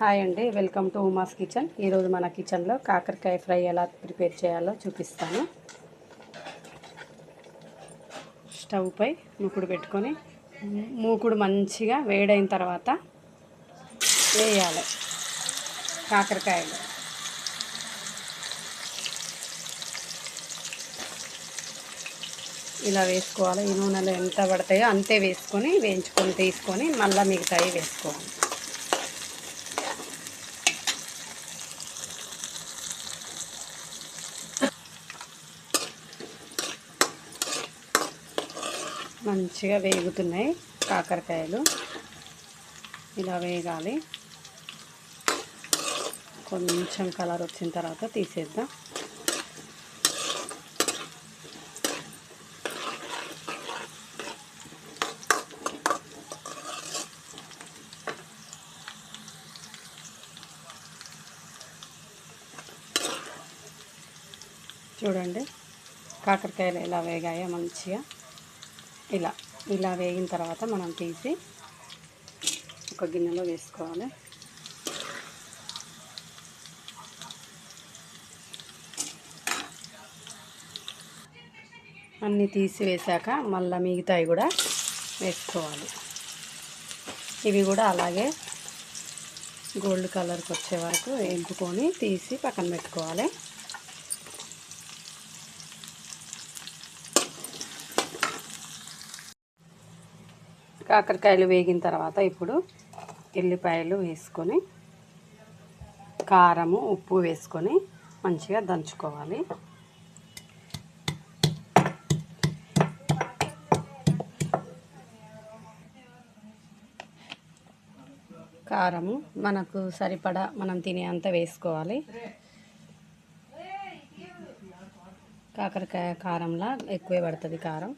Hi అండి. Welcome to Uma's kitchen. ఈరోజు మన కిచెన్లో కాకరకాయ ఫ్రై ఎలా ప్రిపేర్ చేయాలో చూపిస్తాను. స్టవ్పై మూకుడు పెట్టుకొని మూకుడు మంచిగా వేడైన తర్వాత వేయాలి కాకరకాయలు. ఇలా వేసుకోవాలి. ఈ నూనెలో ఎంత పడతాయో అంతే వేసుకొని వేయించుకొని తీసుకొని మళ్ళీ మిగతాయి వేసుకోవాలి. మంచిగా వేగుతున్నాయి కాకరకాయలు. ఇలా వేగాలి. కొంచెం కలర్ వచ్చిన తర్వాత తీసేద్దాం. చూడండి కాకరకాయలు ఎలా వేగాయో మంచిగా. ఇలా ఇలా వేగిన తర్వాత మనం తీసి ఒక గిన్నెలో వేసుకోవాలి. అన్నీ తీసి వేసాక మళ్ళీ మిగతాయి కూడా వేసుకోవాలి. ఇవి కూడా అలాగే గోల్డ్ కలర్కి వచ్చే వరకు వేపుకొని తీసి పక్కన పెట్టుకోవాలి. కాకరకాయలు వేగిన తర్వాత ఇప్పుడు ఎల్లిపాయలు వేసుకొని కారము ఉప్పు వేసుకొని మంచిగా దంచుకోవాలి. కారము మనకు సరిపడా మనం తినే అంత వేసుకోవాలి. కాకరకాయ కారంలా ఎక్కువే పడుతుంది కారం.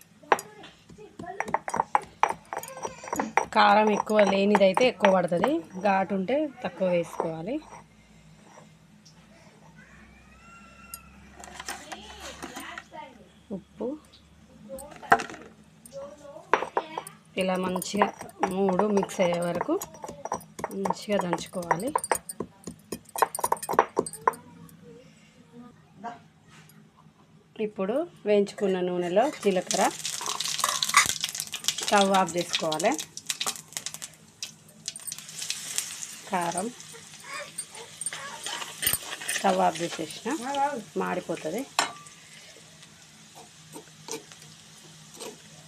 కారం ఎక్కువ లేనిదైతే ఎక్కువ పడుతుంది. ఘాటు ఉంటే తక్కువ వేసుకోవాలి. ఉప్పు. ఇలా మంచిగా మూడు మిక్స్ అయ్యే వరకు మంచిగా దంచుకోవాలి. ఇప్పుడు వేయించుకున్న నూనెలో జీలకర్ర. స్టవ్ ఆఫ్ చేసుకోవాలి. కారం స్టవ్ ఆఫ్ చేసేసిన. మాడిపోతుంది.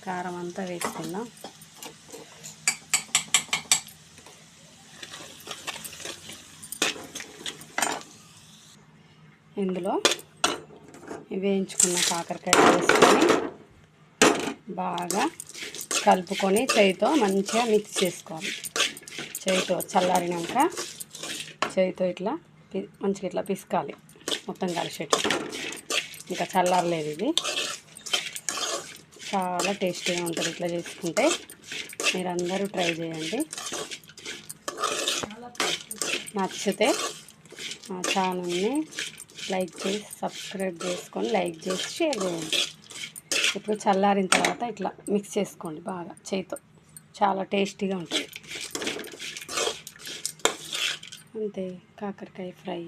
కారం అంతా వేసుకుందాం. ఇందులో వేయించుకున్న కాకరకాయ వేసుకొని బాగా కలుపుకొని చేయితో మంచిగా మిక్స్ చేసుకోవాలి. చేయితో చల్లారినాక చేయితో ఇట్లా మంచిగా ఇట్లా పిసకాలి. మొత్తం కలిసేట్టు ఇంకా చల్లారలేదు ఇది. చాలా టేస్టీగా ఉంటుంది ఇట్లా చేసుకుంటే. మీరందరూ ట్రై చేయండి. నచ్చితే మా ఛానల్ని లైక్ చేసి సబ్స్క్రైబ్ చేసుకొని లైక్ చేసి షేర్ చేయండి. ఇప్పుడు చల్లారిన తర్వాత ఇట్లా మిక్స్ చేసుకోండి బాగా చేయితో. చాలా టేస్టీగా ఉంటుంది. అంతే కాకరకాయ ఫ్రై